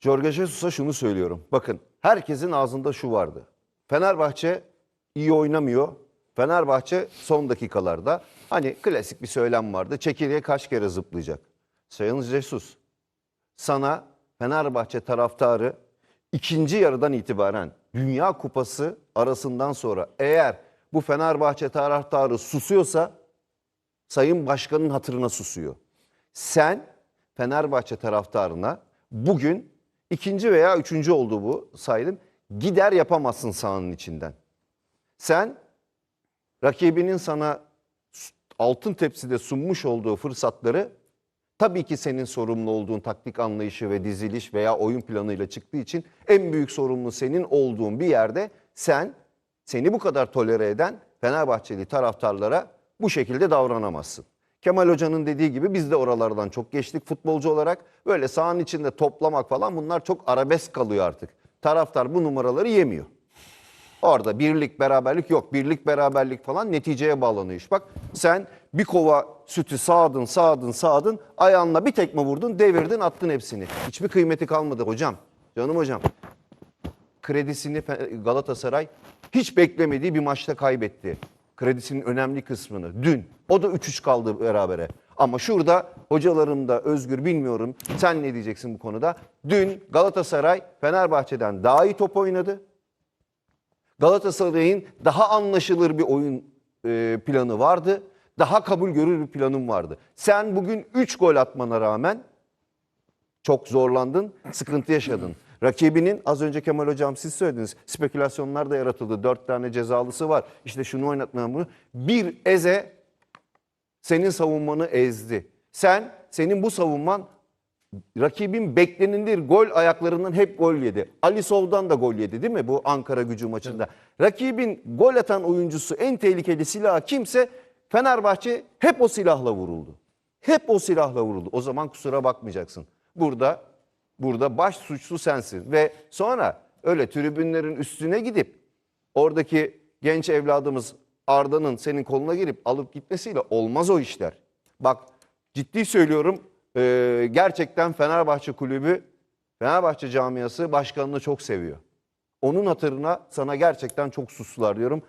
Jorge Jesus'a şunu söylüyorum. Bakın herkesin ağzında şu vardı. Fenerbahçe iyi oynamıyor. Fenerbahçe son dakikalarda hani klasik bir söylem vardı. Çekirge kaç kere zıplayacak? Sayın Jesus sana Fenerbahçe taraftarı ikinci yarıdan itibaren Dünya Kupası arasından sonra eğer bu Fenerbahçe taraftarı susuyorsa Sayın Başkan'ın hatırına susuyor. Sen Fenerbahçe taraftarına bugün ikinci veya üçüncü oldu bu saydım. Gider yapamazsın sahanın içinden. Sen rakibinin sana altın tepside sunmuş olduğu fırsatları tabii ki senin sorumlu olduğun taktik anlayışı ve diziliş veya oyun planıyla çıktığı için en büyük sorumlu senin olduğun bir yerde sen seni bu kadar tolere eden Fenerbahçeli taraftarlara bu şekilde davranamazsın. Kemal Hoca'nın dediği gibi biz de oralardan çok geçtik futbolcu olarak. Böyle sahanın içinde toplamak falan bunlar çok arabesk kalıyor artık. Taraftar bu numaraları yemiyor. Orada birlik beraberlik yok. Birlik beraberlik falan neticeye bağlanıyor iş. Bak sen bir kova sütü sağdın sağdın sağdın ayağınla bir tekme vurdun devirdin attın hepsini. Hiçbir kıymeti kalmadı hocam. Canım hocam. Kredisini Galatasaray hiç beklemediği bir maçta kaybetti. Kredisinin önemli kısmını dün. O da 3-3 kaldı berabere. Ama şurada hocalarım da Özgür bilmiyorum sen ne diyeceksin bu konuda. Dün Galatasaray Fenerbahçe'den daha iyi top oynadı. Galatasaray'ın daha anlaşılır bir oyun e, planı vardı. Daha kabul görür bir planım vardı. Sen bugün 3 gol atmana rağmen çok zorlandın, sıkıntı yaşadın. Rakibinin az önce Kemal Hocam siz söylediniz spekülasyonlar da yaratıldı. 4 tane cezalısı var. İşte şunu oynatmayan bunu. Bir eze senin savunmanı ezdi. Sen, senin bu savunman rakibin beklenilir gol ayaklarından hep gol yedi. Ali Sov'dan da gol yedi değil mi bu Ankara gücü maçında? Rakibin gol atan oyuncusu en tehlikeli silah kimse Fenerbahçe hep o silahla vuruldu. Hep o silahla vuruldu. O zaman kusura bakmayacaksın. Burada burada baş suçlu sensin ve sonra öyle tribünlerin üstüne gidip oradaki genç evladımız Arda'nın senin koluna girip alıp gitmesiyle olmaz o işler. Bak ciddi söylüyorum e, gerçekten Fenerbahçe kulübü, Fenerbahçe camiası başkanını çok seviyor. Onun hatırına sana gerçekten çok suslular diyorum.